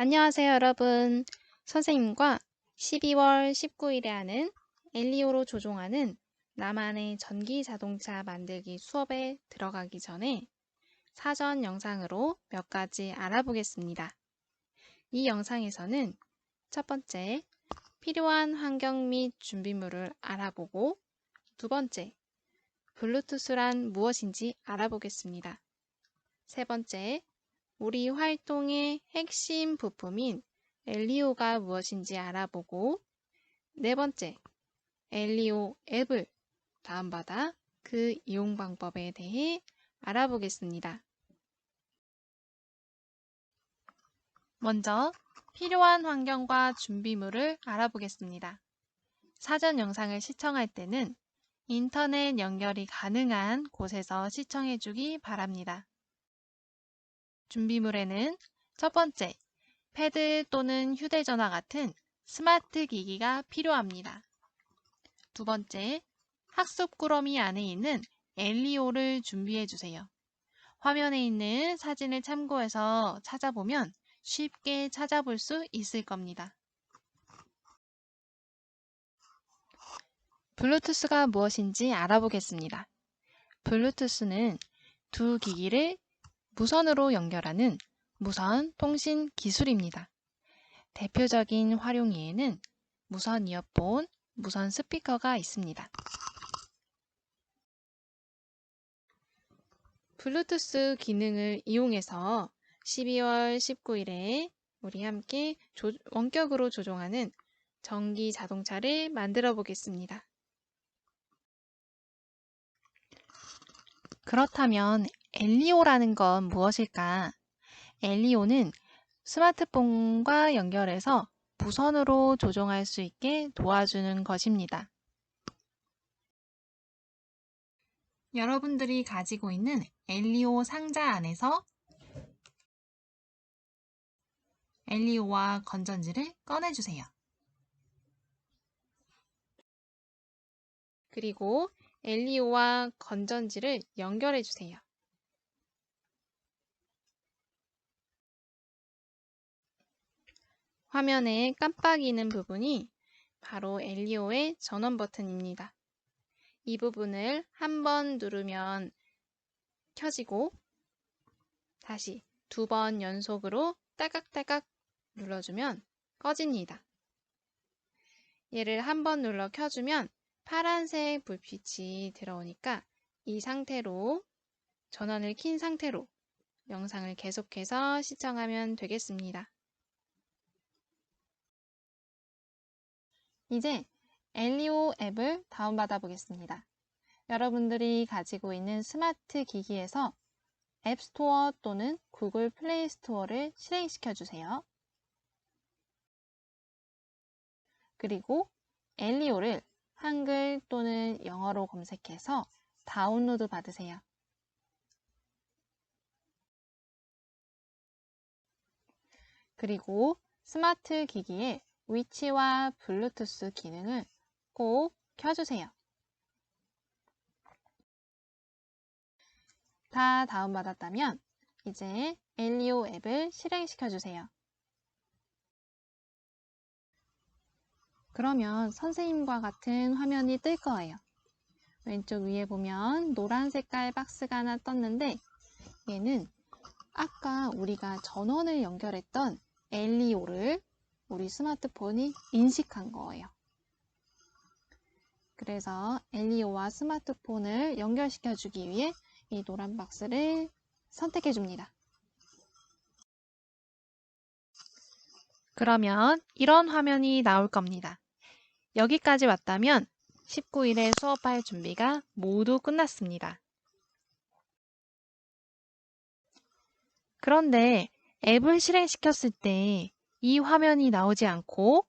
안녕하세요, 여러분. 선생님과 12월 19일에 하는 엘리오로 조종하는 나만의 전기 자동차 만들기 수업에 들어가기 전에 사전 영상으로 몇 가지 알아보겠습니다. 이 영상에서는 첫 번째, 필요한 환경 및 준비물을 알아보고 두 번째, 블루투스란 무엇인지 알아보겠습니다. 세 번째, 우리 활동의 핵심 부품인 엘리오가 무엇인지 알아보고 네 번째, 엘리오 앱을 다운받아 그 이용 방법에 대해 알아보겠습니다. 먼저 필요한 환경과 준비물을 알아보겠습니다. 사전 영상을 시청할 때는 인터넷 연결이 가능한 곳에서 시청해 주기 바랍니다. 준비물에는 첫 번째, 패드 또는 휴대전화 같은 스마트 기기가 필요합니다. 두 번째, 학습 꾸러미 안에 있는 엘리오를 준비해 주세요. 화면에 있는 사진을 참고해서 찾아보면 쉽게 찾아볼 수 있을 겁니다. 블루투스가 무엇인지 알아보겠습니다. 블루투스는 두 기기를 무선으로 연결하는 무선 통신 기술입니다. 대표적인 활용이에는 무선 이어폰, 무선 스피커가 있습니다. 블루투스 기능을 이용해서 12월 19일에 우리 함께 조, 원격으로 조종하는 전기 자동차를 만들어 보겠습니다. 그렇다면 엘리오라는 건 무엇일까? 엘리오는 스마트폰과 연결해서 무선으로 조종할 수 있게 도와주는 것입니다. 여러분들이 가지고 있는 엘리오 상자 안에서 엘리오와 건전지를 꺼내주세요. 그리고 엘리오와 건전지를 연결해 주세요. 화면에 깜빡이는 부분이 바로 엘리오의 전원 버튼입니다. 이 부분을 한 번 누르면 켜지고 다시 두 번 연속으로 딸깍딸깍 눌러주면 꺼집니다. 얘를 한 번 눌러 켜주면 파란색 불빛이 들어오니까 이 상태로 전원을 킨 상태로 영상을 계속해서 시청하면 되겠습니다. 이제 엘리오 앱을 다운받아 보겠습니다. 여러분들이 가지고 있는 스마트 기기에서 앱스토어 또는 구글 플레이 스토어를 실행시켜 주세요. 그리고 엘리오를 한글 또는 영어로 검색해서 다운로드 받으세요. 그리고 스마트 기기에 위치와 블루투스 기능을 꼭 켜주세요. 다 다운받았다면 이제 엘리오 앱을 실행시켜 주세요. 그러면 선생님과 같은 화면이 뜰 거예요. 왼쪽 위에 보면 노란 색깔 박스가 하나 떴는데 얘는 아까 우리가 전원을 연결했던 엘리오를 우리 스마트폰이 인식한 거예요. 그래서 엘리오와 스마트폰을 연결시켜 주기 위해 이 노란 박스를 선택해 줍니다. 그러면 이런 화면이 나올 겁니다. 여기까지 왔다면 19일에 수업할 준비가 모두 끝났습니다. 그런데 앱을 실행시켰을 때 이 화면이 나오지 않고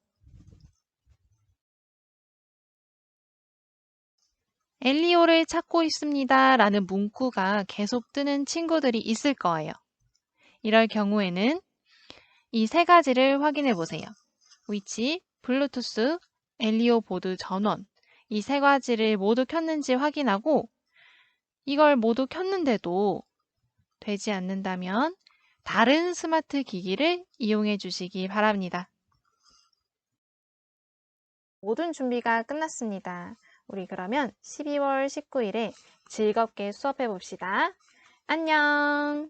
엘리오를 찾고 있습니다 라는 문구가 계속 뜨는 친구들이 있을 거예요. 이럴 경우에는 이 세 가지를 확인해 보세요. 위치, 블루투스, 엘리오 보드 전원 이 세 가지를 모두 켰는지 확인하고 이걸 모두 켰는데도 되지 않는다면 다른 스마트 기기를 이용해 주시기 바랍니다. 모든 준비가 끝났습니다. 우리 그러면 12월 19일에 즐겁게 수업해 봅시다. 안녕!